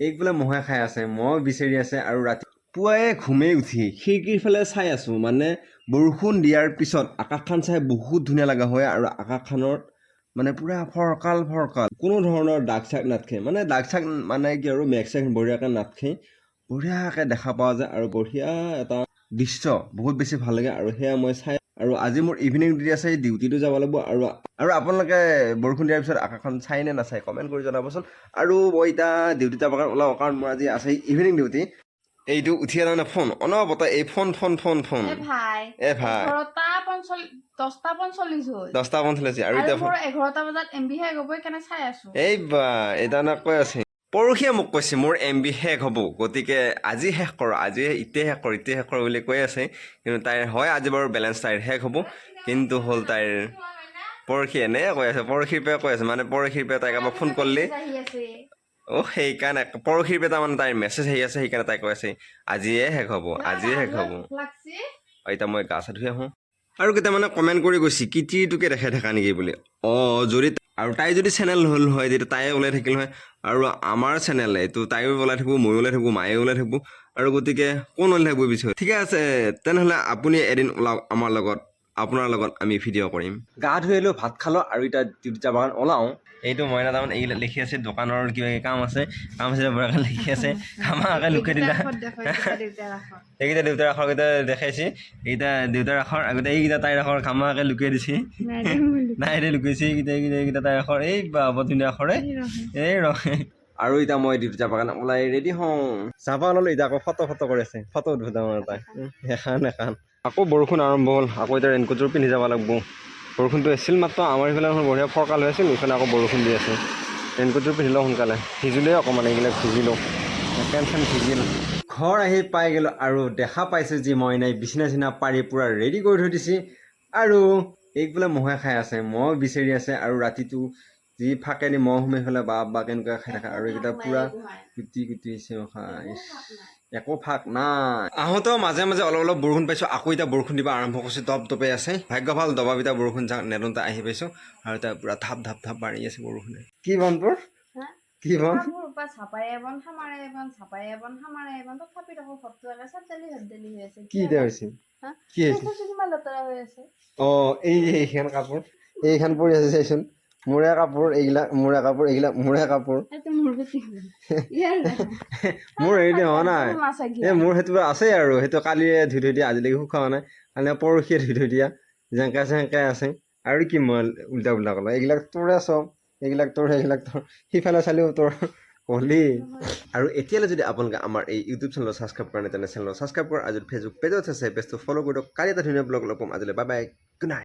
এইক বোলে মহে খাই আছে মহ বিচাৰি আছে আৰু ৰাতিপুৱাই ঘুমেই উঠি খিৰিকীৰ ফালে চাই আছোঁ মানে বৰষুণ দিয়াৰ পিছত আকাশখন চাই বহুত ধুনীয়া লগা হয় আৰু আকাশখনত মানে পূৰা ফৰকাল ফৰকাল কোনো ধৰণৰ দাগ চাগ নাথাকে মানে দাগ চাগ মানে কি আৰু মেঘ চেঘ বঢ়িয়াকৈ নাথাকে বঢ়িয়াকৈ দেখা পোৱা যায় আৰু বঢ়িয়া এটা দৃশ্য বহুত বেছি ভাল লাগে আৰু সেয়া মই চাই আৰু আজি মোৰ ইভিনিং ডিউটি আছে ডিউটিটো যাব লাগিব আৰু আৰু আপোনালোকে বৰষুণ দিয়াৰ পিছত আকাশখন চাই নে নাচাই কমেণ্ট কৰি জনাবচোন। আৰু মই এতিয়া ডিউটি যাব কাৰণে ওলাওঁ কাৰণ মোৰ আজি আছে ইভিনিং ডিউটি এইটো উঠিয়ে তাৰমানে ফোন অনবৰতে এই ফোন ফোন ফোন ফোন এ ভাই দহটা পঞ্চল্লিশ হ'ল। দহটা পঞ্চল্লিছ আৰু এতিয়া এঘাৰটা বজাত এম বি শেষ হ'বই কেনে চাই আছো। এই বা এই তাৰমানে কৈ আছে। পৰহিয়ে মোক কৈছে মোৰ এম বি শেষ হ'ব। গতিকে আজি শেষ কৰোঁ আজি এতিয়া শেষ কৰোঁ এতিয়া শেষ কৰোঁ বুলি কৈ আছে। কিন্তু তাইৰ হয় আজি বাৰু বেলেঞ্চ তাইৰ শেষ হ'ব। কিন্তু হ'ল তাইৰ পৰহি এনে কৈ আছে পৰহিৰ পৰা কৈ আছে। মানে পৰহিৰ পৰা তাইক আমাক ফোন কৰিলে। অ' সেইকাৰণে পৰহিৰ পৰা তাৰমানে তাইৰ মেছেজ আহি আছে সেইকাৰণে তাই কৈ আছে আজিয়ে শেষ হ'ব আজিয়ে শেষ হ'ব। এতিয়া মই গা চা ধুই আহোঁ। আৰু কেইটামানে কমেণ্ট কৰি গৈছে কিটিটোকে দেখাই থাকা নেকি? বুলি। অঁ, যদি আৰু তাই যদি চেনেল হ'ল হয়, তেতিয়া তাই ওলাই থাকিল হয়। আৰু আমাৰ চেনেল এইটো তাইও ওলাই থাকিব, ময়ো ওলাই থাকিব, মায়ে ওলাই থাকিব। আৰু গতিকে, কোন ওলাই থাকিব বিচাৰে ঠিকে আছে, তেনেহ'লে আপুনি এদিন ওলাওক আমাৰ লগত। আপোনাৰ লগত আমি ভিডিঅ' কৰিম। গা ধুই আহিলোঁ ভাত খালোঁ আৰু এতিয়া যাব কাৰণে ওলাওঁ। এইটো মইনা তাৰমানে এই লিখি আছে দোকানৰ কিবা কিবি কাম আছে কাম আছে বৰাকে লিখি আছে। আমাকে লুকাই দিলা। এইকেইটা দেউতাৰ আখৰকেইটা দেখাইছে এইকেইটা দেউতাৰ আখৰ আগতে এইকেইটা তাইৰ আখৰ খামাকে লুকিয়াই দিছে। নাই দে লুকাইছে এইকেইটা এইকেইটা এইকেইটা তাইৰ আখৰ এই বা বৰ ধুনীয়া আখৰে এই ৰহে। আৰু এতিয়া মই যাবৰ কাৰণে ওলাই ৰেডি হওঁ। যাব ল'লোঁ এতিয়া আকৌ ফটো ফটো কৰি আছে। ফটো উঠো তাৰমানে তাই। এখন এখন আকৌ বৰষুণ আৰম্ভ হ'ল। আকৌ এতিয়া ৰেইনকোটযোৰ পিন্ধি যাব লাগিব। বৰষুণটো আছিল মাত্ৰ আমাৰ ইফালে এখন বঢ়িয়া ফৰকাল হৈ আছিল ইফালে আকৌ বৰষুণ দি আছে। ৰেইনকোটযোৰ পিন্ধি লওঁ সোনকালে। ভিজিলেই অকণমান এইবিলাক ভিজিলোঁ। Pen chain vigil. ঘৰ আহি পাই গ'লোঁ আৰু দেখা পাইছোঁ যি মইনাই বিচনা চিনা পাৰি পূৰা ৰেডি কৰি থৈ দিছে। আৰু এইক বোলে মহে খাই আছে মহ বিচাৰি আছে আৰু ৰাতিটো যি ফাকেদি মহ সোমাই পেলাই বা বা কেনেকুৱা খাই থাকে আৰু এইকেইটা পূৰা কুটি কুটি হৈছে একো ফাক নাই। আহোঁতেও মাজে মাজে অলপ অলপ বৰষুণ পাইছোঁ আকৌ এতিয়া বৰষুণ দিব আৰম্ভ কৰিছোঁ দপ দপাই আছে। ভাগ্য ভালো দবা বিটা বৰষুণ যাক নেদোতে আহি পাইছোঁ আৰু এতিয়া পূৰা ধাপ ধাপ ধাপ মাৰি আছে বৰষুণে। কি বন তোৰ? কি বন? কি এতিয়া হৈছে কি হৈছে অঁ এই এইখন কাপোৰ এইখন পৰি আছে চাইচোন। মোৰে কাপোৰ এইগিলা মোৰে কাপোৰ এইগিলা মোৰে কাপোৰ। মোৰ হেৰি হোৱা নাই। এই মোৰ সেইটো আছেই আৰু। সেইটো কালিয়ে ধুই থৈ দিয়া আজিলৈকে শুকোৱা নাই। কালি পৰহিয়ে ধুই থৈ দিয়া। জেংকাই চেংকাই আছে। আৰু কি মই উল্টা উল্টা ক'লো? এইবিলাক তোৰে চব। এইবিলাক তোৰ সেইবিলাক তোৰ। সিফালে চালেও তোৰ। কলি। আৰু এতিয়ালৈ যদি আপোনালোকে আমাৰ এই ইউটিউব চেনেলত ছাবস্ক্ৰাইব কৰা নাই তেনে চেনেলত ছাবস্ক্ৰাইব আৰু যদি ফেচবুক পেজত আছে পেজটো ফ'ল' কৰি দিয়ক। কালি এটা ধুনীয়া ব্লগ লগ পাম। আজিলৈ বাই বাই গুড নাইট